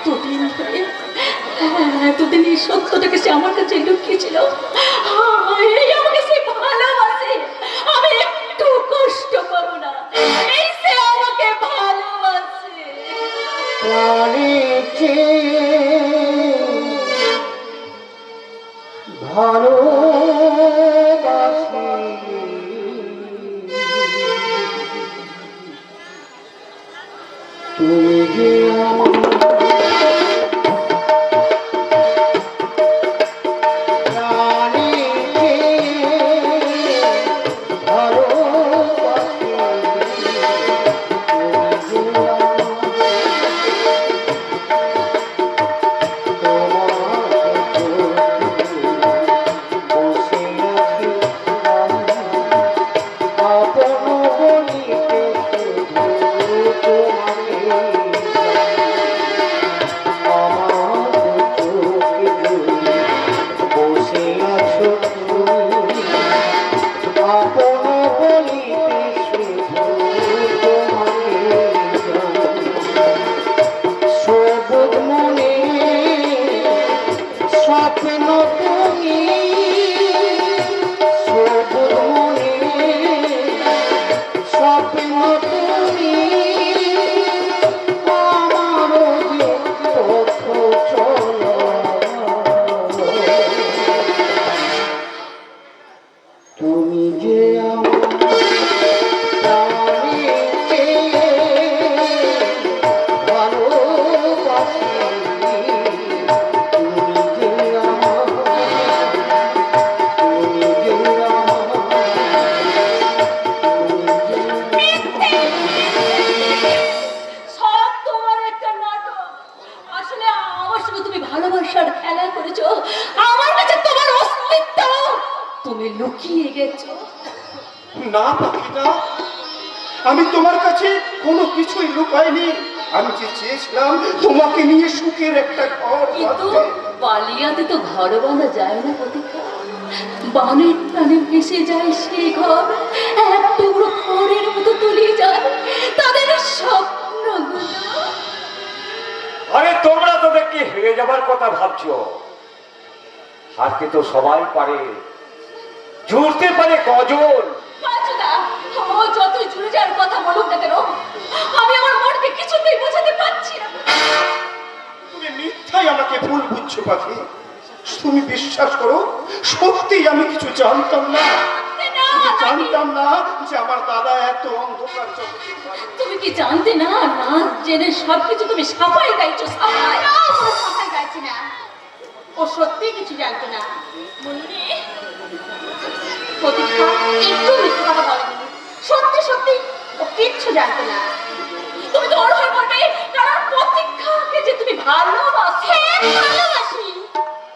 এতদিন ধরে এতদিন এই সত্যটাকে সে আমার কাছে আমাকে সে ভালোবাসে। আমি একটু কষ্ট পাবো না। প্রাণীকে না পাখিটা আমি তোমার কাছে কোনো কিছুই লুকাইনি। আমি যে চেয়েছিলাম তোমাকে নিয়ে সুখের একটা ঘর কিন্তু বালিয়াতে তো ঘর বাঁধা যায় না প্রতীক্ষা বানের টানে ভেসে যায় সেই ঘর। এক টুকরো খড়ের মতো তলিয়ে যায়। তাদের স্বপ্নগুলো আরে তোমরা তো দেখি হেরে যাবার কথা ভাবছ। হারতে তো সবাই পারে। জুড়তে পারে কজন? যতই জুড়ে যাওয়ার কথা বলুক না কেন আমি আমার মনকে কিছুতেই বোঝাতে পারছি না। তুমি মিথ্যাই আমাকে ভুল বুঝছ পাখি। তুমি বিশ্বাস করো সত্যি আমি কিছু জানতাম না। জানতাম না যে আমার দাদা এত অন্ধকার। তুমি কি জানতে না না জেনে সবকিছু তুমি সাফাই গাইছো সাফাই কথাই গাইছে। না। ও সত্যি কিছু জানতো না। মুন্নি প্রতীক্ষা একটু মিথ্যে কথা ও কিচ্ছু জানতো না। তুমি তো ওর হয়ে বলবে কারণ প্রতীক্ষাকে যে তুমি ভালোবাসো। হ্যাঁ ভালোবাসি।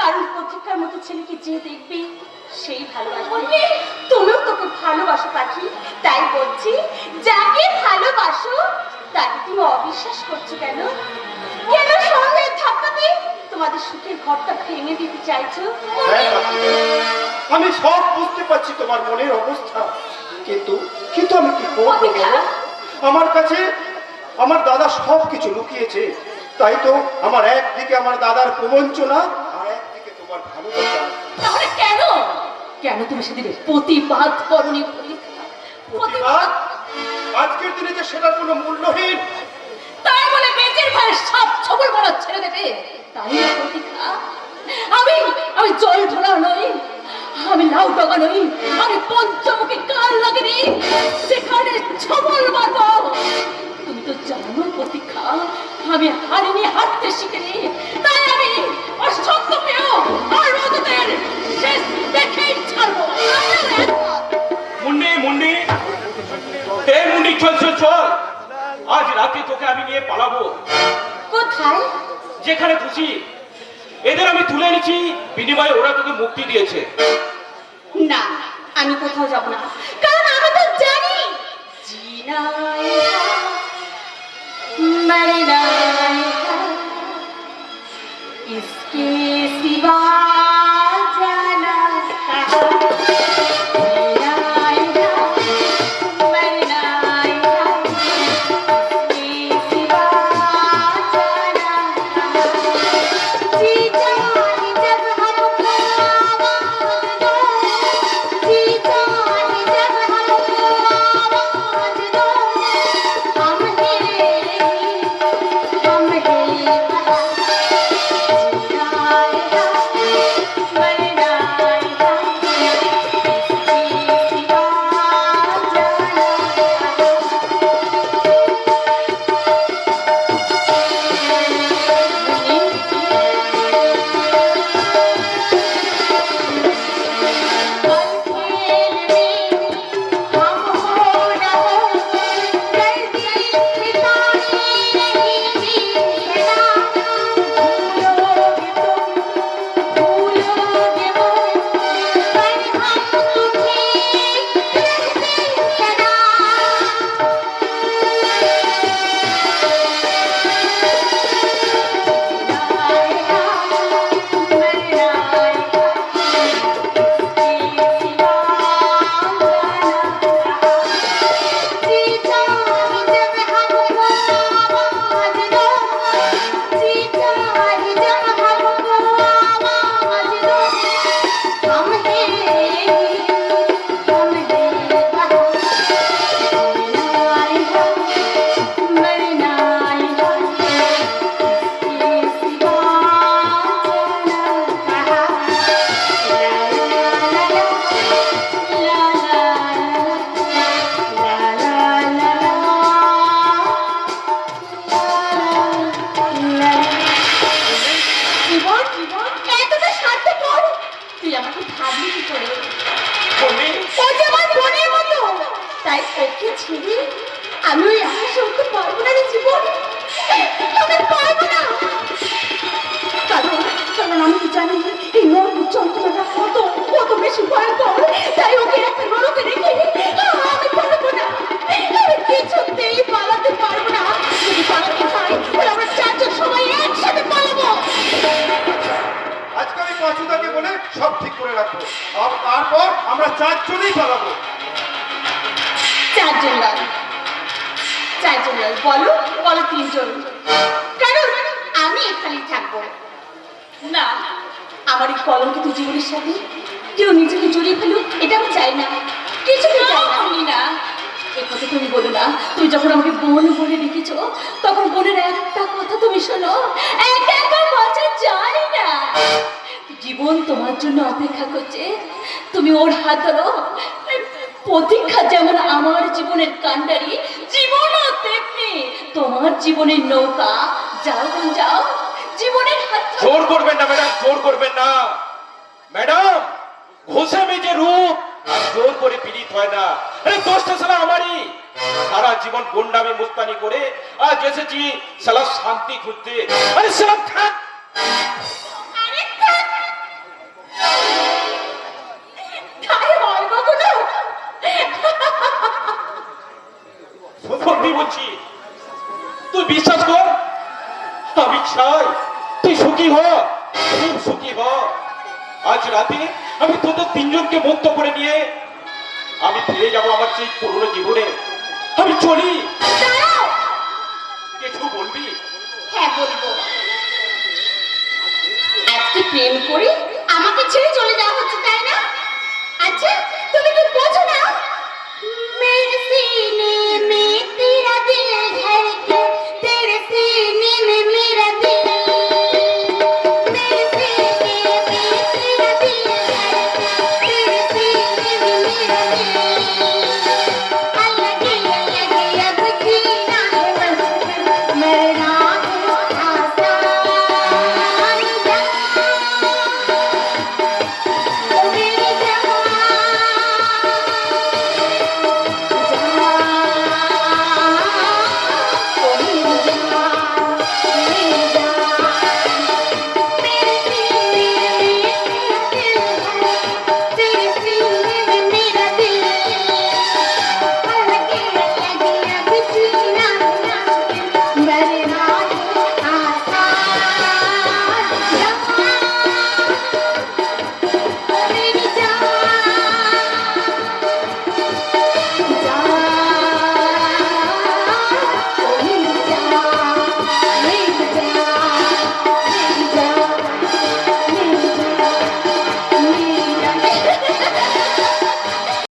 কারণ প্রতীক্ষার মতো ছেলেকে যে দেখবে সেই ভালোবাসবে। তুমিও তোকে ভালোবাসো পাখি। তাই বলছি যাকে ভালোবাসো তাকে তুমি অবিশ্বাস করছ কেন? কেন সন্দেহ থাকাতে তোমাদের সুখের ঘরটা ভেঙে দিতে চাইছো? হ্যাঁ। আমি সব বুঝতে পারছি তোমার মনের অবস্থা। কিন্তু কিন্তু আমি কি করব আমার কাছে আমার দাদা সব কিছু লুকিয়েছে। তাই তো আমার একদিকে আমার দাদার প্রবঞ্চনা আর একদিকে তোমার ভালোবাসা। তাহলে কেন? কেন তুমি সেদিনে প্রতিবাদ করনি? প্রতিবাদ? আজকের দিনে যে সেটার কোনো মূল্যহীন। তাই বলে বেঁচের ভয়ে সাপ ছবল মারা ছেড়ে দেবে তাই না প্রতীক্ষা আমি আমি জল ধরা নই। আমি লাউ ডগা নই আমি পঞ্চমুখী কাল লাগেনি সেখানে ছবল মারবো। তুমি তো জানো প্রতীক্ষা আমি হারিনি হাঁটতে শিখিনি। তাই আমি অসত্য পেয়েও আর ওদের শেষ দেখেই ছাড়বো। মুন্ডি মুন্ডি। এই মুন্ডি চল চল চল। আজ রাতে তোকে আমি নিয়ে পালাবো। কোথায়? যেখানে খুশি। এদের আমি তুলে এনেছি। বিনিময়ে ওরা তোকে মুক্তি দিয়েছে। না, আমি কোথাও যাব না। কারণ আমি তো জানি। জিনা মারিনা না। রাখব। তারপর আমরা চারজনেই পালাবো। চারজন চারজন বলো বলো তিনজন। কারণ আমি এখানেই থাকব। না আমার এই কলঙ্কিত জীবনের সাথে কেউ নিজেকে জড়িয়ে ফেলুক এটা আমি চাই না। কিছুতে চাই না। আমি না। এ কথা তুমি বলো না। তুমি যখন আমাকে বোন বলে ডেকেছো তখন বোনের একটা কথা তুমি শোনো। একা একা বাঁচা যায় না। জীবন তোমার জন্য অপেক্ষা করছে। তুমি ওর হাত ধরো। প্রতীক্ষা যেমন আমার জীবনের কান্ডারি জীবনও তেমনি তোমার জীবনের নৌকা। যাও যাও। জীবনের হাত জোর করবেন না, ম্যাডাম, জোর করবেন না। ম্যাডাম ঘষে রূপ, আর জোর করে পীড়িত হয় না। দোষটা সালা আমারই। সারা জীবন গুন্ডামি, মুস্তানি করে আজ এসেছি সালা শান্তি খুঁজতে। আরে সালা থাক। সত্যি বলছি তুই বিশ্বাস কর? আমি চাই তুই সুখী হ। খুব সুখী হ। আজ রাতে আমি তোদের তিনজনকে মুক্ত করে নিয়ে আমি ফিরে যাব আমার সেই পুরনো জীবনে। আমি চলি। কিছু বলবি? হ্যাঁ বলব। আজকে প্রেম করে আমাকে ছেড়ে চলে যাওয়া হচ্ছে তাই না? আচ্ছা তুমি কি বোঝো না? মেরে সিনে